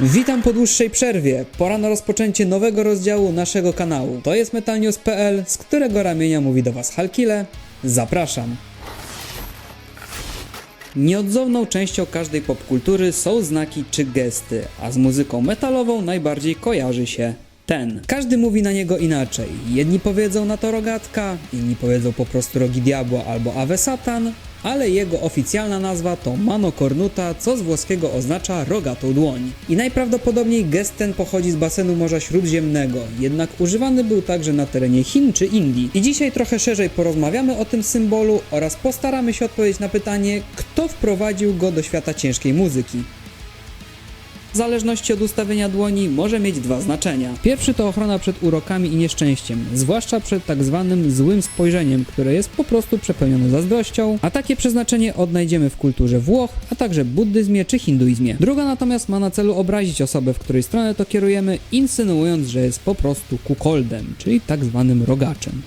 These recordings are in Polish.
Witam po dłuższej przerwie. Pora na rozpoczęcie nowego rozdziału naszego kanału. To jest metalnews.pl, z którego ramienia mówi do Was Halkile. Zapraszam. Nieodzowną częścią każdej popkultury są znaki czy gesty, a z muzyką metalową najbardziej kojarzy się ten. Każdy mówi na niego inaczej. Jedni powiedzą na to rogatka, inni powiedzą po prostu rogi diabła albo ave satan, ale jego oficjalna nazwa to mano cornuta, co z włoskiego oznacza rogatą dłoń. I najprawdopodobniej gest ten pochodzi z basenu Morza Śródziemnego, jednak używany był także na terenie Chin czy Indii. I dzisiaj trochę szerzej porozmawiamy o tym symbolu oraz postaramy się odpowiedzieć na pytanie, kto wprowadził go do świata ciężkiej muzyki. W zależności od ustawienia dłoni może mieć dwa znaczenia. Pierwszy to ochrona przed urokami i nieszczęściem, zwłaszcza przed tak zwanym złym spojrzeniem, które jest po prostu przepełnione zazdrością, a takie przeznaczenie odnajdziemy w kulturze Włoch, a także buddyzmie czy hinduizmie. Druga natomiast ma na celu obrazić osobę, w której stronę to kierujemy, insynuując, że jest po prostu kukoldem, czyli tak zwanym rogaczem.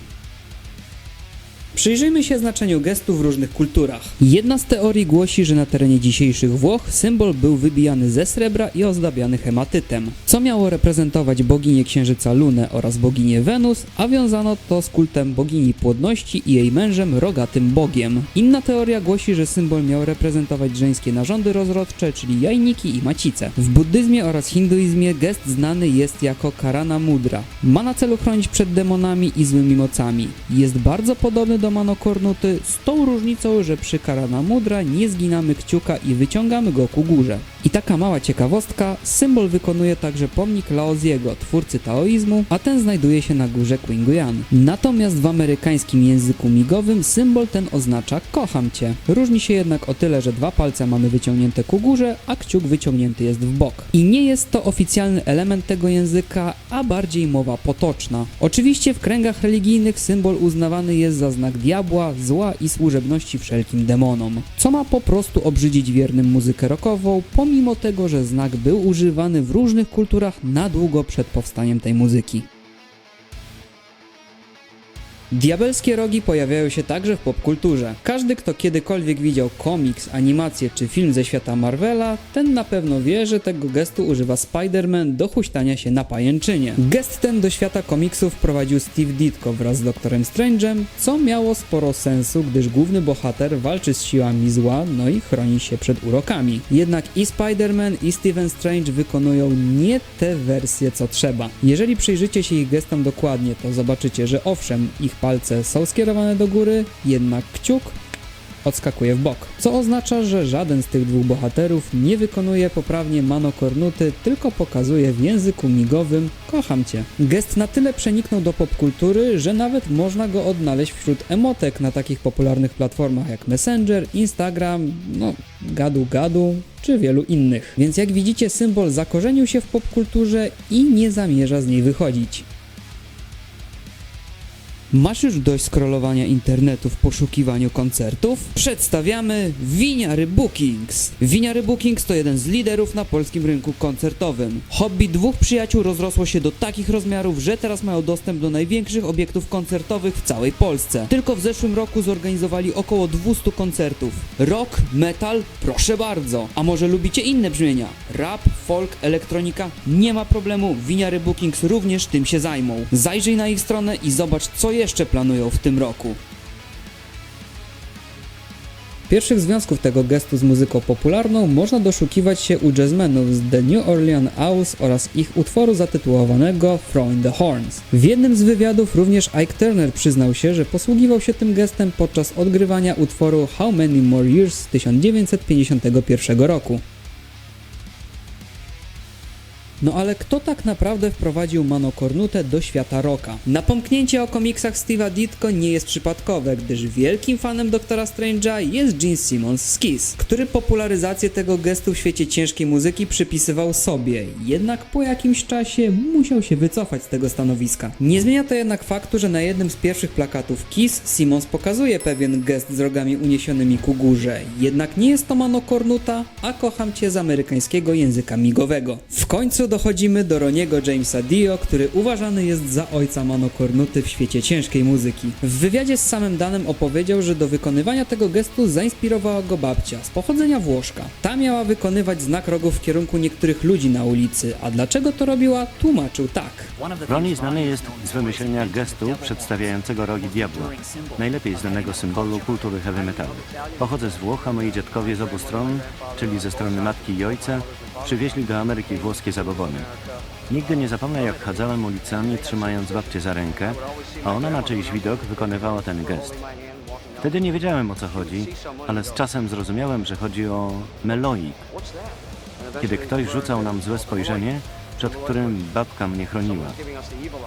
Przyjrzyjmy się znaczeniu gestu w różnych kulturach. Jedna z teorii głosi, że na terenie dzisiejszych Włoch symbol był wybijany ze srebra i ozdabiany hematytem, co miało reprezentować boginię księżyca Lunę oraz boginię Wenus, a wiązano to z kultem bogini płodności i jej mężem rogatym bogiem. Inna teoria głosi, że symbol miał reprezentować żeńskie narządy rozrodcze, czyli jajniki i macice. W buddyzmie oraz hinduizmie gest znany jest jako karana mudra. Ma na celu chronić przed demonami i złymi mocami. Jest bardzo podobny do manokornuty z tą różnicą, że przy karana mudra nie zginamy kciuka i wyciągamy go ku górze. I taka mała ciekawostka, symbol wykonuje także pomnik Laoziego, twórcy taoizmu, a ten znajduje się na górze Qingyuan. Natomiast w amerykańskim języku migowym symbol ten oznacza kocham cię. Różni się jednak o tyle, że dwa palce mamy wyciągnięte ku górze, a kciuk wyciągnięty jest w bok. I nie jest to oficjalny element tego języka, a bardziej mowa potoczna. Oczywiście w kręgach religijnych symbol uznawany jest za znak diabła, zła i służebności wszelkim demonom, co ma po prostu obrzydzić wiernym muzykę rockową, pomimo tego, że znak był używany w różnych kulturach na długo przed powstaniem tej muzyki. Diabelskie rogi pojawiają się także w popkulturze. Każdy, kto kiedykolwiek widział komiks, animację czy film ze świata Marvela, ten na pewno wie, że tego gestu używa Spider-Man do huśtania się na pajęczynie. Gest ten do świata komiksów wprowadził Steve Ditko wraz z Doktorem Strange'em, co miało sporo sensu, gdyż główny bohater walczy z siłami zła, no i chroni się przed urokami. Jednak i Spider-Man i Steven Strange wykonują nie te wersje co trzeba. Jeżeli przyjrzycie się ich gestom dokładnie, to zobaczycie, że owszem, ich palce są skierowane do góry, jednak kciuk odskakuje w bok. Co oznacza, że żaden z tych dwóch bohaterów nie wykonuje poprawnie manokornuty, tylko pokazuje w języku migowym kocham cię. Gest na tyle przeniknął do popkultury, że nawet można go odnaleźć wśród emotek na takich popularnych platformach jak Messenger, Instagram, no gadu gadu czy wielu innych. Więc jak widzicie symbol zakorzenił się w popkulturze i nie zamierza z niej wychodzić. Masz już dość scrollowania internetu w poszukiwaniu koncertów? Przedstawiamy Winiary Bookings. Winiary Bookings to jeden z liderów na polskim rynku koncertowym. Hobby dwóch przyjaciół rozrosło się do takich rozmiarów, że teraz mają dostęp do największych obiektów koncertowych w całej Polsce. Tylko w zeszłym roku zorganizowali około 200 koncertów. Rock, metal, proszę bardzo. A może lubicie inne brzmienia? Rap, folk, elektronika? Nie ma problemu, Winiary Bookings również tym się zajmą. Zajrzyj na ich stronę i zobacz, co jeszcze planują w tym roku. Pierwszych związków tego gestu z muzyką popularną można doszukiwać się u jazzmenów z The New Orleans Owls oraz ich utworu zatytułowanego Throwing the Horns. W jednym z wywiadów również Ike Turner przyznał się, że posługiwał się tym gestem podczas odgrywania utworu How Many More Years z 1951 roku. No ale kto tak naprawdę wprowadził manokornutę do świata rocka? Napomknięcie o komiksach Steve'a Ditko nie jest przypadkowe, gdyż wielkim fanem Doktora Strange'a jest Gene Simmons z Kiss, który popularyzację tego gestu w świecie ciężkiej muzyki przypisywał sobie, jednak po jakimś czasie musiał się wycofać z tego stanowiska. Nie zmienia to jednak faktu, że na jednym z pierwszych plakatów Kiss Simmons pokazuje pewien gest z rogami uniesionymi ku górze, jednak nie jest to manokornuta, a kocham cię z amerykańskiego języka migowego. W końcu dochodzimy do Roniego Jamesa Dio, który uważany jest za ojca monokornuty w świecie ciężkiej muzyki. W wywiadzie z samym Danem opowiedział, że do wykonywania tego gestu zainspirowała go babcia z pochodzenia Włoszka. Ta miała wykonywać znak rogu w kierunku niektórych ludzi na ulicy, a dlaczego to robiła, tłumaczył tak. Ronnie znany jest z wymyślenia gestu przedstawiającego rogi diabła, najlepiej znanego symbolu kultury heavy metalu. Pochodzę z Włoch, a moi dziadkowie z obu stron, czyli ze strony matki i ojca, przywieźli do Ameryki włoskie Nigdy nie zapomnę, jak chadzałem ulicami, trzymając babcię za rękę, a ona na czyjś widok wykonywała ten gest. Wtedy nie wiedziałem o co chodzi, ale z czasem zrozumiałem, że chodzi o meloik. Kiedy ktoś rzucał nam złe spojrzenie, przed którym babka mnie chroniła.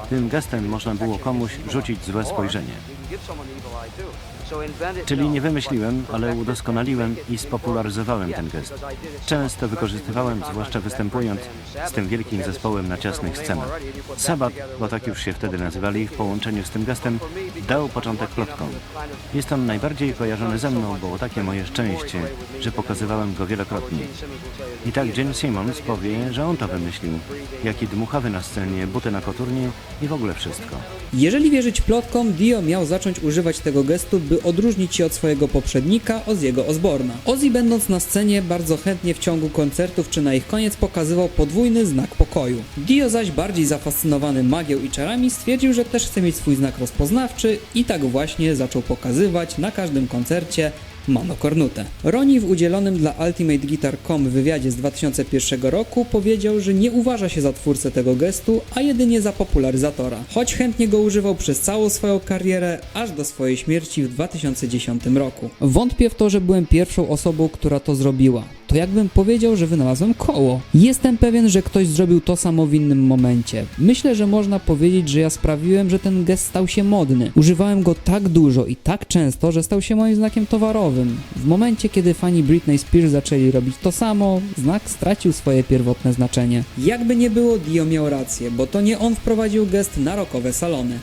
Tym gestem można było komuś rzucić złe spojrzenie. Czyli nie wymyśliłem, ale udoskonaliłem i spopularyzowałem ten gest. Często wykorzystywałem, zwłaszcza występując z tym wielkim zespołem na ciasnych scenach. Sabat, bo tak już się wtedy nazywali, w połączeniu z tym gestem dał początek plotkom. Jest on najbardziej kojarzony ze mną, było takie moje szczęście, że pokazywałem go wielokrotnie. I tak Jim Simmons powie, że on to wymyślił. Jaki dmuchawy na scenie, buty na koturnie i w ogóle wszystko. Jeżeli wierzyć plotkom, Dio miał zacząć używać tego gestu, by odróżnić się od swojego poprzednika, Ozziego Osborna. Ozzy będąc na scenie bardzo chętnie w ciągu koncertów czy na ich koniec pokazywał podwójny znak pokoju. Dio zaś bardziej zafascynowany magią i czarami stwierdził, że też chce mieć swój znak rozpoznawczy i tak właśnie zaczął pokazywać na każdym koncercie Mano Cornute. Roni w udzielonym dla UltimateGuitar.com wywiadzie z 2001 roku powiedział, że nie uważa się za twórcę tego gestu, a jedynie za popularyzatora. Choć chętnie go używał przez całą swoją karierę, aż do swojej śmierci w 2010 roku. Wątpię w to, że byłem pierwszą osobą, która to zrobiła. To jakbym powiedział, że wynalazłem koło. Jestem pewien, że ktoś zrobił to samo w innym momencie. Myślę, że można powiedzieć, że ja sprawiłem, że ten gest stał się modny. Używałem go tak dużo i tak często, że stał się moim znakiem towarowym. W momencie, kiedy fani Britney Spears zaczęli robić to samo, znak stracił swoje pierwotne znaczenie. Jakby nie było, Dio miał rację, bo to nie on wprowadził gest na rokowe salony.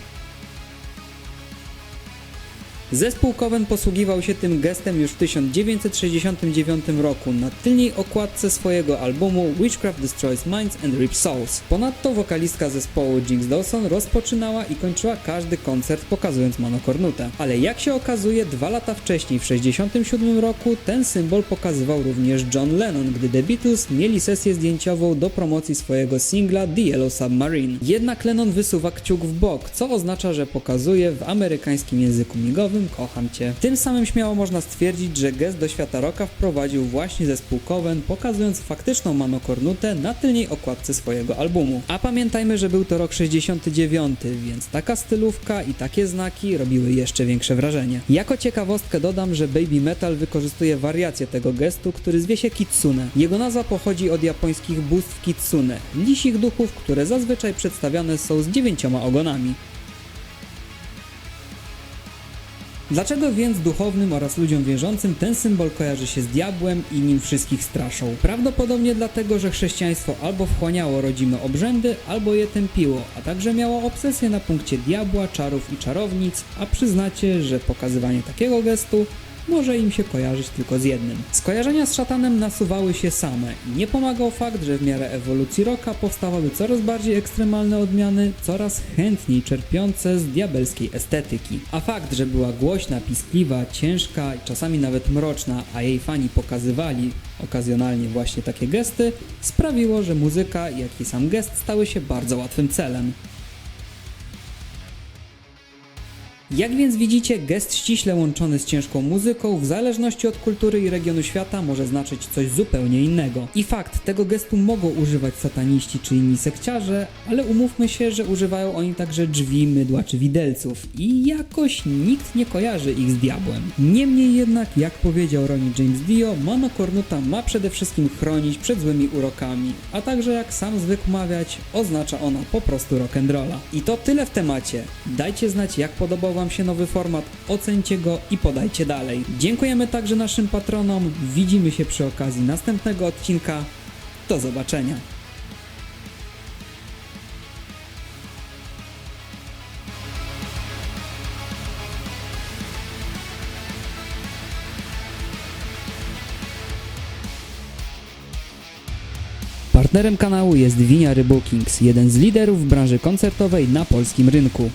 Zespół Coven posługiwał się tym gestem już w 1969 roku na tylnej okładce swojego albumu Witchcraft Destroys Minds and Rips Souls. Ponadto wokalistka zespołu Jinx Dawson rozpoczynała i kończyła każdy koncert pokazując monokornutę. Ale jak się okazuje, dwa lata wcześniej, w 1967 roku, ten symbol pokazywał również John Lennon, gdy The Beatles mieli sesję zdjęciową do promocji swojego singla The Yellow Submarine. Jednak Lennon wysuwa kciuk w bok, co oznacza, że pokazuje w amerykańskim języku migowym kocham cię. Tym samym śmiało można stwierdzić, że gest do świata rocka wprowadził właśnie zespół Coven, pokazując faktyczną manokornutę na tylnej okładce swojego albumu. A pamiętajmy, że był to rok 69, więc taka stylówka i takie znaki robiły jeszcze większe wrażenie. Jako ciekawostkę dodam, że Baby Metal wykorzystuje wariację tego gestu, który zwie się Kitsune. Jego nazwa pochodzi od japońskich bóstw Kitsune, lisich duchów, które zazwyczaj przedstawiane są z dziewięcioma ogonami. Dlaczego więc duchownym oraz ludziom wierzącym ten symbol kojarzy się z diabłem i nim wszystkich straszą? Prawdopodobnie dlatego, że chrześcijaństwo albo wchłaniało rodzime obrzędy, albo je tępiło, a także miało obsesję na punkcie diabła, czarów i czarownic, a przyznacie, że pokazywanie takiego gestu może im się kojarzyć tylko z jednym. Skojarzenia z szatanem nasuwały się same i nie pomagał fakt, że w miarę ewolucji rocka powstawały coraz bardziej ekstremalne odmiany, coraz chętniej czerpiące z diabelskiej estetyki. A fakt, że była głośna, piskliwa, ciężka i czasami nawet mroczna, a jej fani pokazywali okazjonalnie właśnie takie gesty, sprawiło, że muzyka, jak i sam gest stały się bardzo łatwym celem. Jak więc widzicie, gest ściśle łączony z ciężką muzyką, w zależności od kultury i regionu świata, może znaczyć coś zupełnie innego. I fakt, tego gestu mogą używać sataniści czy inni sekciarze, ale umówmy się, że używają oni także drzwi, mydła czy widelców i jakoś nikt nie kojarzy ich z diabłem. Niemniej jednak, jak powiedział Ronnie James Dio, Mano Cornuta ma przede wszystkim chronić przed złymi urokami, a także jak sam zwykł mawiać, oznacza ona po prostu rock'n'rolla. I to tyle w temacie. Dajcie znać, jak podobał Wam się nowy format, ocencie go i podajcie dalej. Dziękujemy także naszym patronom, widzimy się przy okazji następnego odcinka. Do zobaczenia. Partnerem kanału jest Winiary Bookings, jeden z liderów branży koncertowej na polskim rynku.